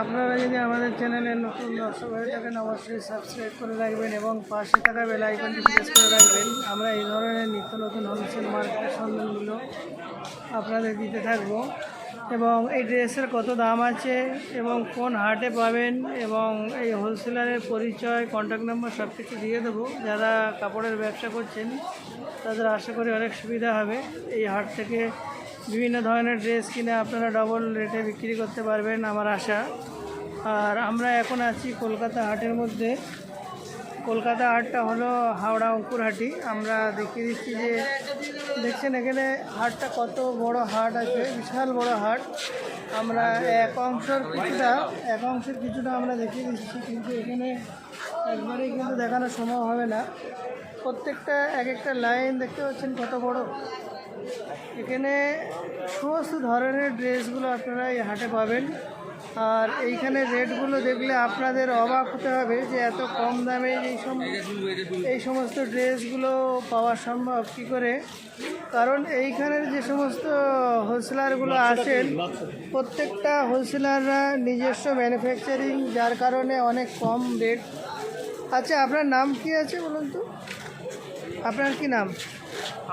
আপনারা যদি আমাদের চ্যানেলে নতুন দর্শক হয়ে থাকেন, অবশ্যই সাবস্ক্রাইব করে রাখবেন এবং পাশে থাকা বেল আইকনটি প্রেস করে রাখবেন। আমরা এই ধরনের নিত্য নতুন হোলসেল মার্কেটের সন্ধানগুলো আপনাদের দিতে থাকব। এবং এই ড্রেসের কত দাম আছে এবং কোন হাটে পাবেন এবং এই হোলসেলারের পরিচয় কন্ট্যাক্ট নাম্বার সব কিছু দিয়ে দেবো। যারা কাপড়ের ব্যবসা করছেন, তাদের আশা করি অনেক সুবিধা হবে। এই হাট থেকে বিভিন্ন ধরনের ড্রেস কিনে আপনারা ডবল রেটে বিক্রি করতে পারবেন, আমার আশা। আর আমরা এখন আছি কলকাতা হাটের মধ্যে। কলকাতা হাটটা হলো হাওড়া অঙ্কুরহাটি। আমরা দেখিয়ে দিচ্ছি যে, দেখছেন এখানে হাটটা কত বড় হাট আছে, বিশাল বড় হাট। আমরা এক অংশের কিছুটা, এক অংশের কিছুটা আমরা দেখিয়ে দিচ্ছি, কিন্তু এখানে একবারেই কিন্তু দেখানো সম্ভব হবে না। প্রত্যেকটা এক একটা লাইন দেখতে পাচ্ছেন কত বড়। এখানে সমস্ত ধরনের ড্রেসগুলো আপনারা এই হাটে পাবেন। আর এইখানে রেটগুলো দেখলে আপনাদের অবাক হতে হবে যে এত কম দামে এই এই সমস্ত ড্রেসগুলো পাওয়া সম্ভব কী করে? কারণ এইখানের যে সমস্ত হোলসেলারগুলো আছেন, প্রত্যেকটা হোলসেলাররা নিজস্ব ম্যানুফ্যাকচারিং যার কারণে অনেক কম রেট আচ্ছা আপনার নাম কি আছে বলুন তো? আপনার কি নাম?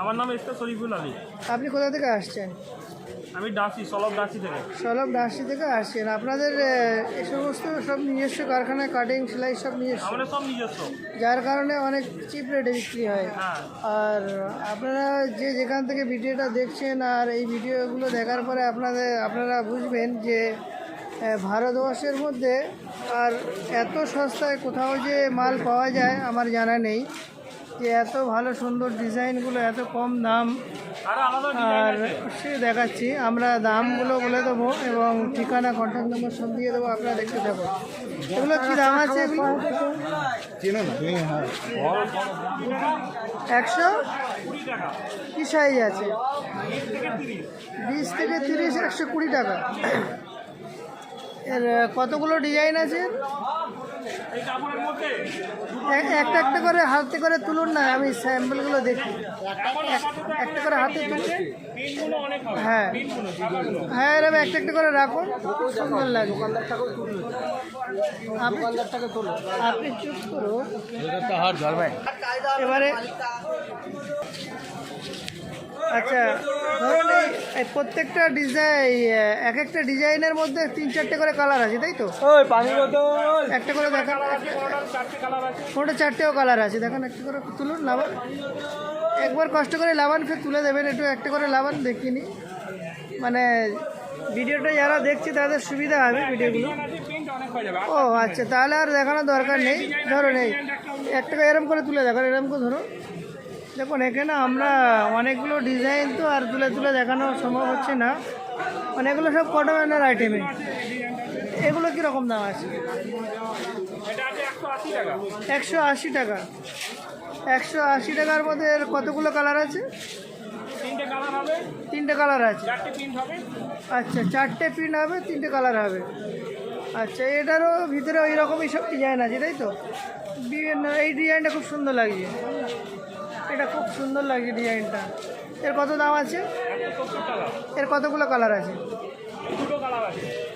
আমার নাম এসকে শরীফুল আলী। আপনি কোথা থেকে আসছেন? আমি ডাসি সলভ ডাসি থেকে। সলভ ডাসি থেকে আসছেন। আপনাদের এই সমস্ত সব নিজস্ব কারখানায় কাটিং সেলাই সব নিজস্ব? আমাদের সব নিজস্ব। যার কারণে অনেক চিপ রেটে বিক্রি হয়। হ্যাঁ। আর আপনারা যে যেখান থেকে ভিডিওটা দেখছেন আর এই ভিডিওগুলো দেখার পরে আপনাদের আপনারা বুঝবেন যে ভারতবর্ষের মধ্যে আর এত সস্তায় কোথাও যে মাল পাওয়া যায় আমার জানা নেই। যে এত ভালো সুন্দর ডিজাইনগুলো এত কম দাম। আর সে দেখাচ্ছি। আমরা দামগুলো বলে দেবো এবং ঠিকানা কন্ট্যাক্ট নম্বর সব দিয়ে দেবো আপনারা দেখতে থাকুন। এগুলো কী দাম আছে? এগুলো একশো? কী সাইজ আছে? বিশ থেকে তিরিশ। একশো কুড়ি টাকা। এর কতগুলো ডিজাইন আছে? একটা একটা করে হাতে করে তুলুন না আমি স্যাম্পলগুলো দেখি। একটা করে হাতে তুলুন হ্যাঁ। হ্যাঁ এরকম একটা একটা করে রাখুন খুব সুন্দর লাগে। আপনি আপনি চুপ করুন। এবারে আচ্ছা ধরুন এই- প্রত্যেকটা ডিজাইন এক একটা ডিজাইনের মধ্যে তিন চারটে করে কালার আছে তাই তো? একটা করে দেখান চারটে কোনটা চারটেও কালার আছে। দেখুন একটা করে তুলুন লাভান একবার কষ্ট করে লাভান ফের তুলে দেবেন একটু একটা করে লাভান দেখিনি মানে ভিডিওটা যারা দেখছে তাদের সুবিধা হবে ভিডিওগুলো। হয়ে ও আচ্ছা তাহলে আর দেখানোর দরকার নেই। ধরুন এই একটা এরম করে তুলে দেখুন এরম করে ধরুন। দেখুন এখানে আমরা অনেকগুলো ডিজাইন তো আর তুলে তুলে দেখানো সম্ভব হচ্ছে না। মানে এগুলো সব কটনের আইটেমে এগুলো কীরকম দাম আছে? একশো আশি টাকা। একশো আশি টাকার মধ্যে কতগুলো কালার আছে? তিনটে কালার আছে। আচ্ছা চারটে প্রিন্ট হবে তিনটে কালার হবে। আচ্ছা এটারও ভিতরে ওই রকমই সব ডিজাইন আছে তাই তো? বিভিন্ন এই ডিজাইনটা খুব সুন্দর লাগছে। এটা খুব সুন্দর লাগছে ডিজাইনটা। এর কত দাম আছে? এর কতগুলো কালার আছে?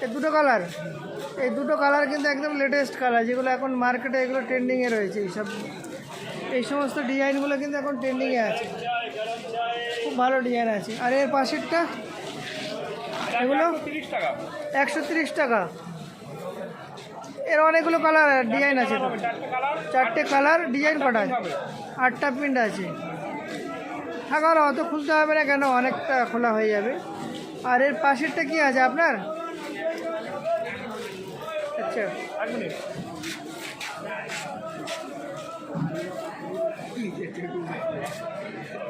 এর দুটো কালার। এই দুটো কালার কিন্তু একদম লেটেস্ট কালার যেগুলো এখন মার্কেটে এগুলো ট্রেন্ডিংয়ে রয়েছে এইসব। এই সমস্ত ডিজাইনগুলো কিন্তু এখন ট্রেন্ডিংয়ে আছে। খুব ভালো ডিজাইন আছে। আর এর পাশেরটা? এগুলো? একশো তিরিশ টাকা। এর অনেকগুলো কালার ডিজাইন আছে চারটে কালার ডিজাইন কটা আছে। আটটা প্রিন্ট আছে। থাকার অত খুলতে হবে না কেন অনেকটা খোলা হয়ে যাবে। আর এর পাশেরটা কি আছে আপনার? আচ্ছা।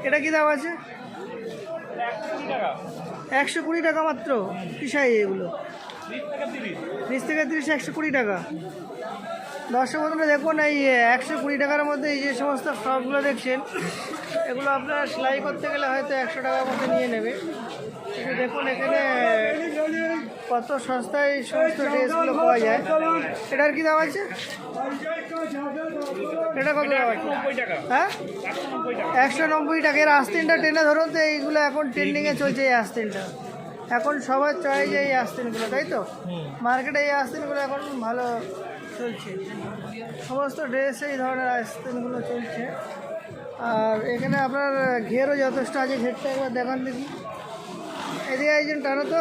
এটা কি দাম আছে? একশো কুড়ি টাকা। মাত্র? কি এগুলো? বিশ থেকে তিরিশ, একশো কুড়ি টাকা। দর্শক বন্ধুরা, দেখুন এই একশো কুড়ি টাকার মধ্যে এই যে সমস্ত ফ্রকগুলো দেখছেন, এগুলো আপনার সেলাই করতে গেলে হয়তো একশো টাকার মধ্যে নিয়ে নেবে। দেখুন এখানে কত সস্তায় এই সমস্ত ড্রেসগুলো পাওয়া যায়। এটার কি দাম আছে? এটা কত দাম আছে? হ্যাঁ? একশো নব্বই টাকা। এর আস্তিনটা টেনে ধরুন তো, এইগুলো এখন ট্রেন্ডিংয়ে চলছে এই আস্তিনটা। এখন সবার চয়েস এই আস্তিনগুলো তাই তো? মার্কেটে এই আস্তিনগুলো এখন ভালো চলছে। সমস্ত ড্রেস এই ধরনের আস্তিনগুলো চলছে। আর এখানে আপনার ঘেরও যথেষ্ট আছে ঘেরটা একবার দেখান দেখি। এদিকে একজন টানো তো।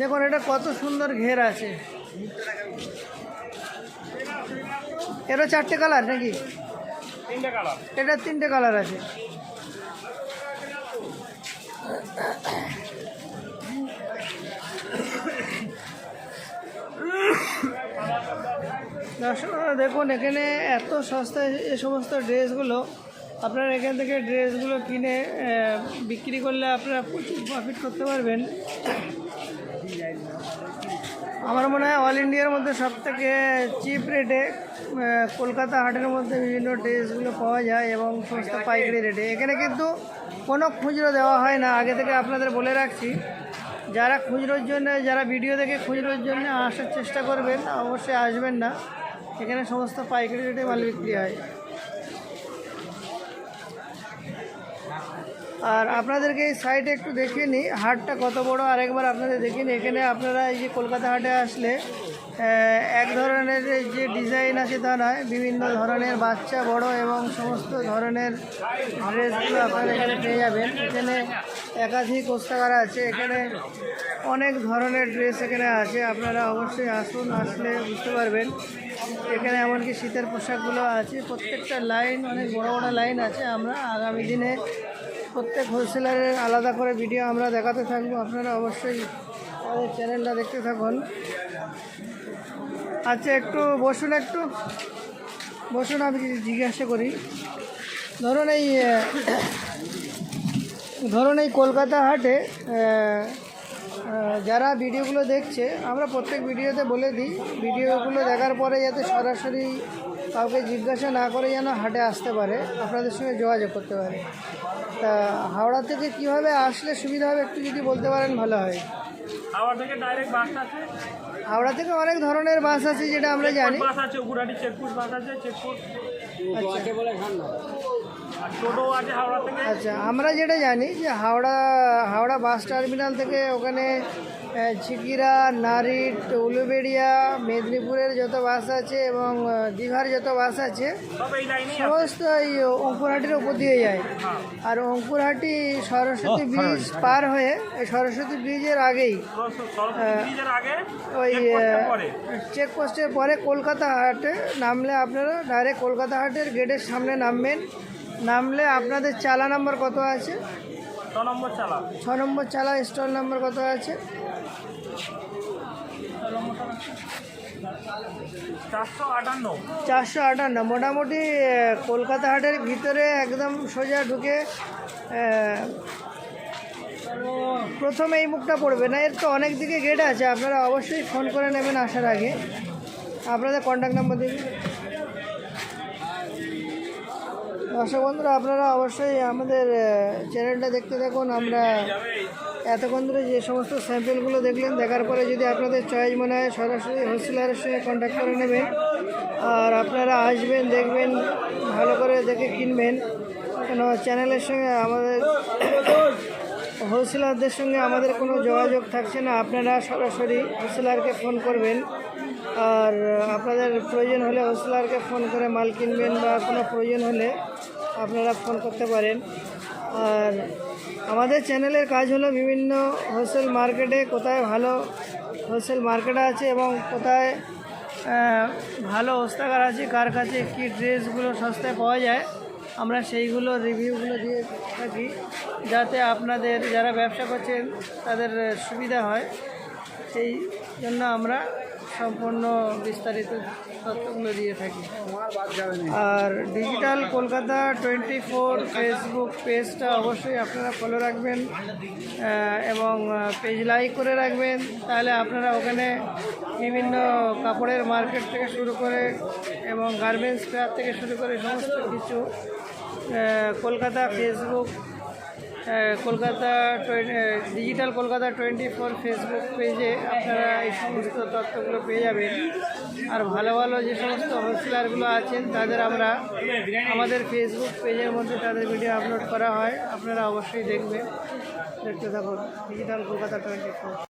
দেখুন এটা কত সুন্দর ঘের আছে। এটা চারটে কালার নাকি? তিনটে কালার এটা তিনটে কালার আছে। দর্শক, দেখুন, এখানে এত সস্তায় এ সমস্ত ড্রেসগুলো, আপনারা এখান থেকে ড্রেসগুলো কিনে বিক্রি করলে আপনারা প্রচুর প্রফিট করতে পারবেন। আমার মনে হয় অল ইন্ডিয়ার মধ্যে সব থেকে চিপ রেটে কলকাতা হাটের মধ্যে বিভিন্ন ড্রেসগুলো পাওয়া যায় এবং সমস্ত পাইকারি রেটে এখানে কিন্তু কোনো খুচরো দেওয়া হয় না। আগে থেকে আপনাদের বলে রাখছি, যারা খুচরোর জন্য, যারা ভিডিও দেখে খুচরোর জন্য আসার চেষ্টা করবেন, অবশ্যই আসবেন না। এখানে সমস্ত পাইকারি রেটে মাল বিক্রি হয়। আর আপনাদেরকে এই সাইডে একটু দেখিয়ে নিই, হাটটা কত বড়, আরেকবার আপনাদের দেখিনি এখানে আপনারা এই যে কলকাতা হাটে আসলে এক ধরনের যে ডিজাইন আছে তা নয়, বিভিন্ন ধরনের বাচ্চা, বড় এবং সমস্ত ধরনের ড্রেসগুলো আপনারা এখানে পেয়ে যাবেন। এখানে একাধিক কোস্তাগার আছে, এখানে অনেক ধরনের ড্রেস এখানে আছে, আপনারা অবশ্যই আসুন, আসলে বুঝতে পারবেন। এখানে এমনকি শীতের পোশাকগুলো আছে, প্রত্যেকটা লাইন, অনেক বড় বড় লাইন আছে, আমরা আগামী দিনে প্রত্যেক হোলসেলারের আলাদা করে ভিডিও আমরা দেখাতে থাকব, আপনারা অবশ্যই আমাদের চ্যানেলটা দেখতে থাকুন। আচ্ছা একটু বসুন একটু। বসুন, আমি কিছু জিজ্ঞাসা করি। ধরুন এই ধরুন এই কলকাতা হাটে যারা ভিডিওগুলো দেখছে, আমরা প্রত্যেক ভিডিওতে বলে দিই, ভিডিওগুলো দেখার পরে যাতে সরাসরি কাউকে জিজ্ঞাসা না করে যেন হাটে আসতে পারে, আপনাদের সঙ্গে যোগাযোগ করতে পারে। তা হাওড়া থেকে কীভাবে আসলে সুবিধা হবে, একটু যদি বলতে পারেন, ভালো হয়। আবার থেকে ডাইরেক্ট বাস আছে। হাওড়া থেকে অনেক ধরনের বাস আছে যেটা আমরা জানি। বাস আছে উগুরাটি চেকপুর বাস আছে চেকপুর আচ্ছা হাওড়া আচ্ছা আমরা যেটা জানি যে হাওড়া হাওড়া বাস টার্মিনাল থেকে ওখানে আহ, ঝিকিরা নারিট উলুবেড়িয়া মেদিনীপুরের যত বাস আছে এবং দীঘার যত বাস আছে সমস্ত এই অঙ্কুরহাটির উপর দিয়ে যায়। হ্যাঁ। আর অঙ্কুরহাটি সরস্বতী ব্রিজ পার হয়ে এই সরস্বতী ব্রিজের আগেই সরস্বতী সরস্বতী ব্রিজের আগে ওই চেকপোস্টের পরে? কলকাতা হাটে নামলে আপনারা ডাইরেক্ট কলকাতা হাটের গেটের সামনে নামবেন। নামলে আপনাদের চালা নাম্বার কত আছে? ছ নম্বর চালা। ছ নম্বর চালা স্টল নাম্বার কত আছে? চারশো আটান্ন। মোটামুটি কলকাতা হাটের ভিতরে একদম সোজা ঢুকে প্রথমে এই মুখটা পড়বে না। এর তো অনেক দিকে গেট আছে। আপনারা অবশ্যই ফোন করে নেবেন আসার আগে। আপনাদের কন্ট্যাক্ট নাম্বার দিন। দর্শক বন্ধুরা, আপনারা অবশ্যই আমাদের চ্যানেলটা দেখতে থাকুন। আমরা এতক্ষণ ধরে যে সমস্ত স্যাম্পেলগুলো দেখলেন, দেখার পরে যদি আপনাদের চয়েস মনে হয়, সরাসরি হোলসেলারের সঙ্গে কন্ট্যাক্ট করে নেবেন। আর আপনারা আসবেন, দেখবেন, ভালো করে দেখে কিনবেন। কেন চ্যানেলের সঙ্গে আমাদের, হোলসেলারদের সঙ্গে আমাদের কোনো যোগাযোগ থাকছে না। আপনারা সরাসরি হোলসেলারকে ফোন করবেন। আর আপনাদের প্রয়োজন হলে হোলসেলারকে ফোন করে মাল কিনবেন বা কোনো প্রয়োজন হলে আপনারা ফোন করতে পারেন। আর আমাদের চ্যানেলের কাজ হলো বিভিন্ন হোলসেল মার্কেটে কোথায় ভালো হোলসেল মার্কেট আছে এবং কোথায় ভালো ওস্তাগার আছে, কার কাছে কী ড্রেসগুলো সস্তায় পাওয়া যায়, আমরা সেইগুলো রিভিউগুলো দিয়ে থাকি। যাতে আপনাদের যারা ব্যবসা করছেন তাদের সুবিধা হয়। সেই জন্য আমরা সম্পূর্ণ বিস্তারিত তথ্যগুলো দিয়ে থাকি। আর digital Kolkata twenty four Facebook পেজটা অবশ্যই আপনারা ফলো রাখবেন এবং পেজ লাইক করে রাখবেন। তাহলে আপনারা ওখানে বিভিন্ন কাপড়ের মার্কেট থেকে শুরু করে এবং গার্মেন্টস ফেয়ার থেকে শুরু করে সমস্ত কিছু Kolkata Facebook Kolkata digital Kolkata twenty four Facebook পেজে আপনারা এই সমস্ত তথ্যগুলো পেয়ে যাবেন। আর ভালো ভালো যে সমস্ত হোলসেলারগুলো আছেন, তাদের আমরা আমাদের ফেসবুক পেজের মধ্যে তাদের ভিডিও আপলোড করা হয়। আপনারা অবশ্যই দেখবেন। দেখতে থাকুন। Digital Kolkata twenty four